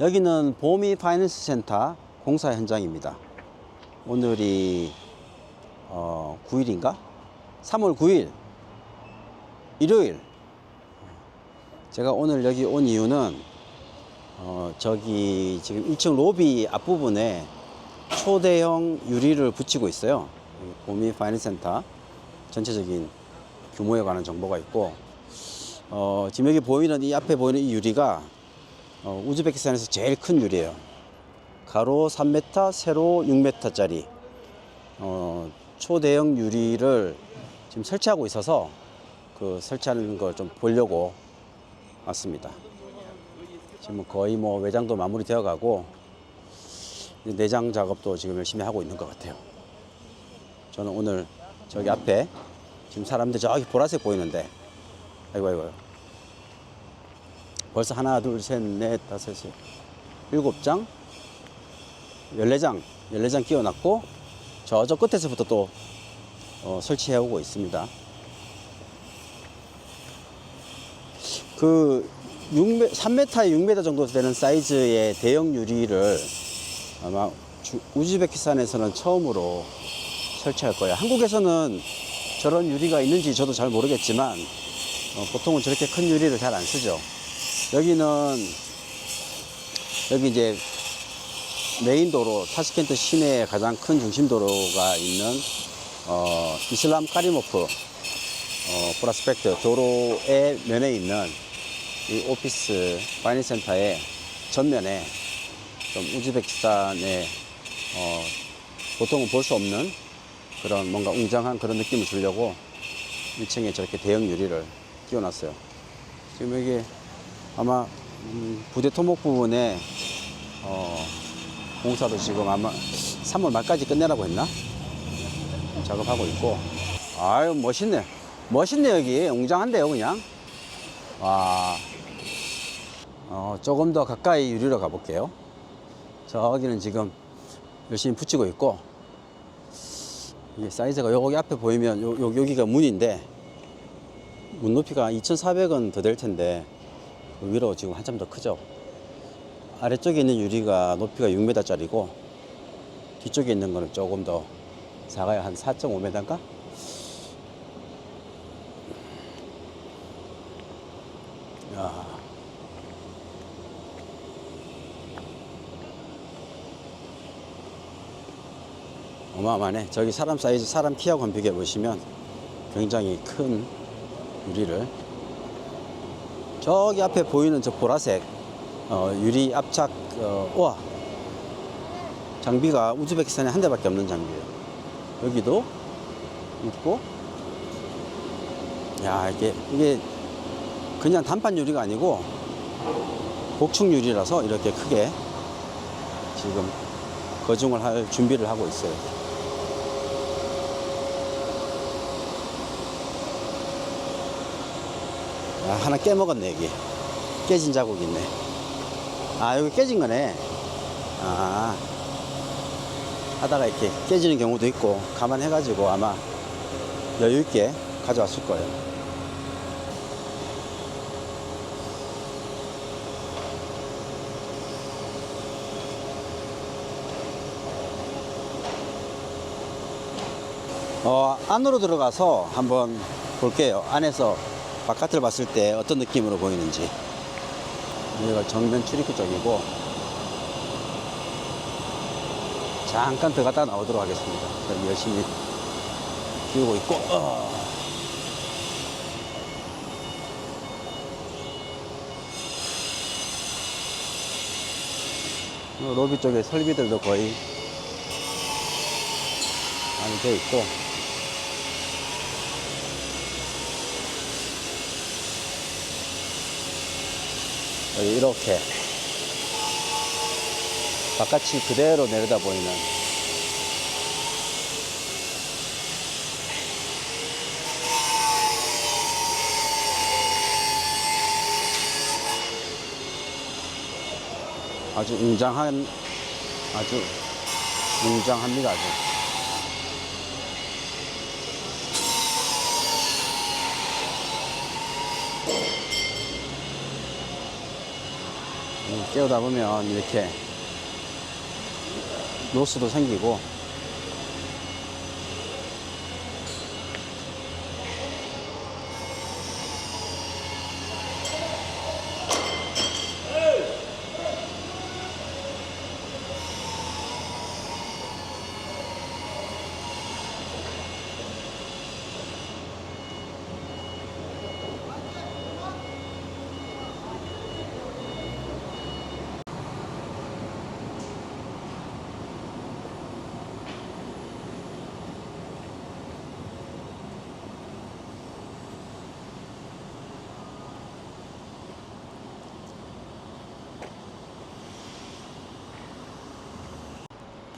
여기는 보미 파이낸스 센터 공사 현장입니다. 오늘이 어, 9일인가? 3월 9일 일요일. 제가 오늘 여기 온 이유는 어, 저기 지금 1층 로비 앞부분에 초대형 유리를 붙이고 있어요. 이 보미 파이낸스 센터 전체적인 규모에 관한 정보가 있고 어, 지금 여기 보이는 이 앞에 보이는 이 유리가 어, 우즈베키스탄에서 제일 큰 유리예요. 가로 3m, 세로 6m짜리 어, 초대형 유리를 지금 설치하고 있어서 그 설치하는 걸 좀 보려고 왔습니다. 지금 거의 뭐 외장도 마무리되어 가고 내장 작업도 지금 열심히 하고 있는 것 같아요. 저는 오늘 저기 앞에 지금 사람들 저기 보라색 보이는데 아이고 아이고 벌써 하나 둘 셋 넷 다섯 여 일곱 장 열네 장 열네 장 끼워놨고 저저 끝에서부터 또 어, 설치해 오고 있습니다. 그 6m, 3m에 6m 정도 되는 사이즈의 대형 유리를 아마 주- 우즈베키스탄에서는 처음으로 설치할 거예요. 한국에서는 저런 유리가 있는지 저도 잘 모르겠지만 어, 보통은 저렇게 큰 유리를 잘 안 쓰죠. 여기는 여기 이제 메인 도로 타시켄트 시내의 가장 큰 중심 도로가 있는 어, 이슬람 카리모프 어, 프라스펙트 도로의 면에 있는 이 오피스 파이낸스 센터의 전면에 좀 우즈베키스탄의 어, 보통은 볼 수 없는 그런 뭔가 웅장한 그런 느낌을 주려고 1층에 저렇게 대형 유리를 끼워놨어요. 지금 여기 아마 음, 부대 토목 부분에 어, 공사도 지금 아마 3월 말까지 끝내라고 했나? 작업하고 있고. 아유 멋있네. 멋있네 여기. 웅장한데요 그냥? 와. 어, 조금 더 가까이 유리로 가볼게요. 저기는 지금 열심히 붙이고 있고 이게 사이즈가 여기 앞에 보이면 요, 요, 여기가 문인데 문 높이가 2,400원 더될 텐데 그 위로 지금 한참 더 크죠 아래쪽에 있는 유리가 높이가 6m짜리고 뒤쪽에 있는 거는 조금 더 작아요 한 4.5m인가? 야. 어마어마하네 저기 사람 사이즈 사람 키하고 비교해 보시면 굉장히 큰 유리를 저기 앞에 보이는 저 보라색 어, 유리 압착 어, 우와. 장비가 우즈베키스탄에 한 대밖에 없는 장비예요. 여기도 있고. 야 이게 이게 그냥 단판 유리가 아니고 복층 유리라서 이렇게 크게 지금 거중을 할 준비를 하고 있어요 아, 하나 깨먹었네 여기. 깨진 자국이 있네. 아 여기 깨진 거네. 아. 하다가 이렇게 깨지는 경우도 있고 감안해 가지고 아마 여유 있게 가져왔을 거예요. 어, 안으로 들어가서 한번 볼게요. 안에서 바깥을 봤을 때 어떤 느낌으로 보이는지 여기가 정면 출입구 쪽이고 잠깐 들어갔다 나오도록 하겠습니다. 그럼 열심히 키우고 있고 어. 어, 로비 쪽에 설비들도 거의 많이 되어 있고 이렇게 바깥이 그대로 내려다 보이는 아주 웅장한 아주 웅장합니다 아주 깨우다 보면 이렇게 노스도 생기고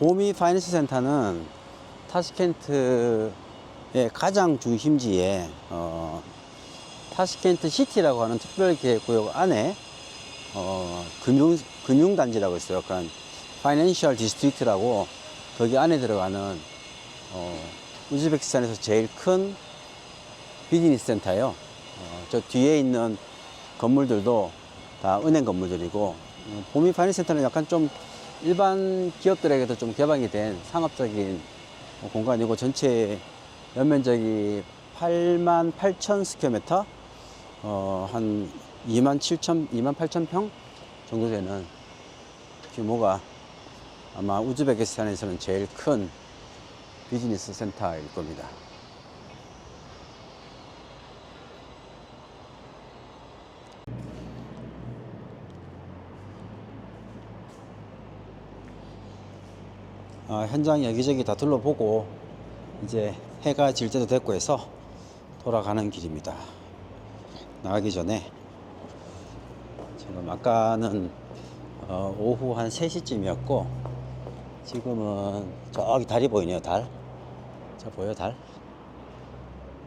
보미 파이낸스 센터는 타스켄트의 가장 중심지에 어, 타스켄트 시티라고 하는 특별계획구역 안에 어, 금융 금융단지라고 있어요. 그러니까 파이낸셜 디스트릭트라고 거기 안에 들어가는 어, 우즈베키스탄에서 제일 큰 비즈니스 센터예요. 어, 저 뒤에 있는 건물들도 다 은행 건물들이고 어, 보미 파이낸스 센터는 약간 좀 일반 기업들에게도 좀 개방이 된 상업적인 공간이고 전체 연면적이 8만 8천 스퀘어미터 어, 한 2만 7천, 2만 8천 평 정도 되는 규모가 아마 우즈베키스탄에서는 제일 큰 비즈니스 센터일 겁니다. 어, 현장 여기저기 다 둘러보고 이제 해가 질 때도 됐고 해서 돌아가는 길입니다. 나가기 전에 지금 아까는 어, 오후 한 3시쯤이었고 지금은 저기 달이 보이네요 달. 저 보여 달?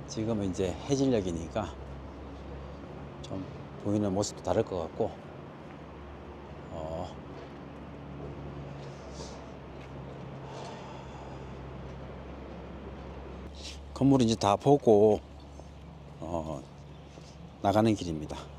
지금은 이제 해질녘이니까 좀 보이는 모습도 다를 것 같고 건물 이제 다 보고 어, 나가는 길입니다.